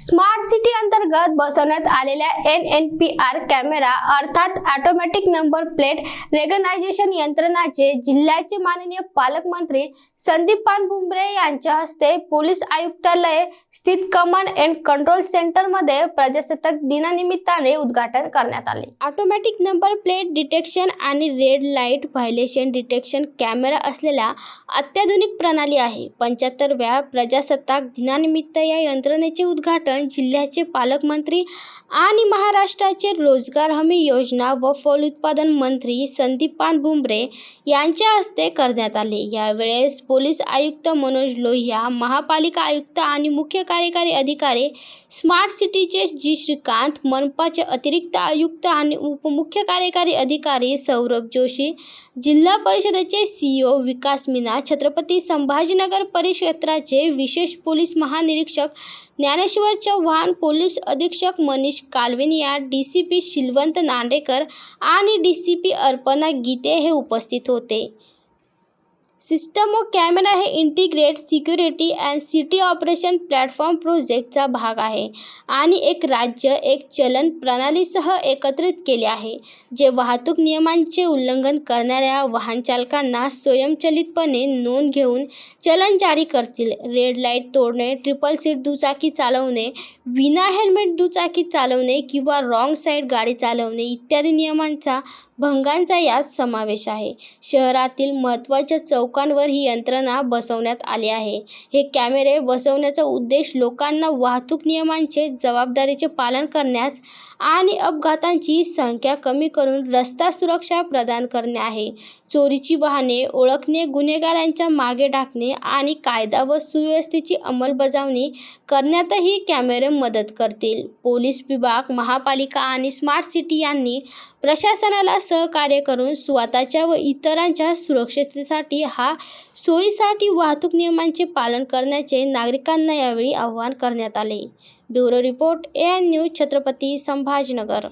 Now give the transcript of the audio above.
Smart city अंतर्गत बसवण्यात आलेल्या N N P R camera अर्थात ऑटोमॅटिक नंबर प्लेट रेगनायझेशन यंत्रणाचे जिल्ह्याचे माननीय पालकमंत्री संदीप पानभुमरे यांच्या हस्ते पोलीस आयुक्तालय स्थित कमांड अँड कंट्रोल सेंटरमध्ये प्रजासत्ताक दिनानिमित्ताने उद्घाटन करण्यात आले. ऑटोमॅटिक नंबर प्लेट डिटेक्शन आणि red light violation detection camera असलेल्या अत्याधुनिक प्रणाली आहे. पंच्याहत्तरव्या प्रजासत्ताक दिनानिमित्त या यंत्रणेचे उद्घाटन जिल्ह्याचे पालकमंत्री आणि महाराष्ट्राचे रोजगार हमी योजना व फलोत्पादन मंत्री संदीप पानभुमरे यांच्या हस्ते करण्यात आले. यावेळेस पोलीस आयुक्त मनोज लोहिया महापालिका आयुक्त आणि मुख्य कार्यकारी अधिकारी स्मार्ट सिटीचे जी श्रीकांत मनपाचे अतिरिक्त आयुक्त आणि उपमुख्य कार्यकारी अधिकारी सौरभ जोशी जिल्हा परिषदेचे सीईओ विकास मीना छत्रपती संभाजीनगर परिक्षेत्राचे विशेष पोलीस महानिरीक्षक ज्ञानेश्वर चव्हाण पोलीस अधीक्षक Manish Kalvania D C P Shilwant Nandekar आणि D C P Arpana Gite हे उपस्थित होते. सिस्टम ऑफ कॅमेरा हे integrate security and city operation platform प्रोजेक्टचा भाग आहे आणि एक राज्य एक चलन प्रणालीसह एकत्रित केले आहे जे वाहतूक नियमांचे उल्लंघन करणाऱ्या वाहनचालकांना स्वयंचलितपणे नोंद घेऊन चलन जारी करतील. रेड लाइट तोडणे ट्रिपल सीट दुचाकी चालवणे विना हेल्मेट दुचाकी चालवणे किंवा रॉंग साईड गाडी चालवणे इत्यादी नियमांचा भंगांचा यात समावेश आहे. शहरातील महत्त्वाच्या चौक चौकांवर ही यंत्रणा बसवण्यात आली आहे. हे कॅमेरे बसवण्याचा उद्देश लोकांना वाहतूक नियमांचे जबाबदारीचे पालन करण्यास आणि अपघातांची संख्या कमी करून रस्ता सुरक्षा प्रदान करणे आहे. चोरीची वाहने ओळखणे गुन्हेगारांच्या मागे टाकणे आणि कायदा व सुव्यवस्थेची अंमलबजावणी करण्यातही कॅमेरे मदत करतील. पोलीस विभाग महापालिका आणि स्मार्ट सिटी यांनी प्रशासनाला सहकार्य करून स्वतःच्या व इतरांच्या सुरक्षिततेसाठी हा सोयीसाठी वाहतूक नियमांचे पालन करण्याचे नागरिकांना यावेळी आवाहन करण्यात आले. Bureau report A N news Chhatrapati Sambhajinagar.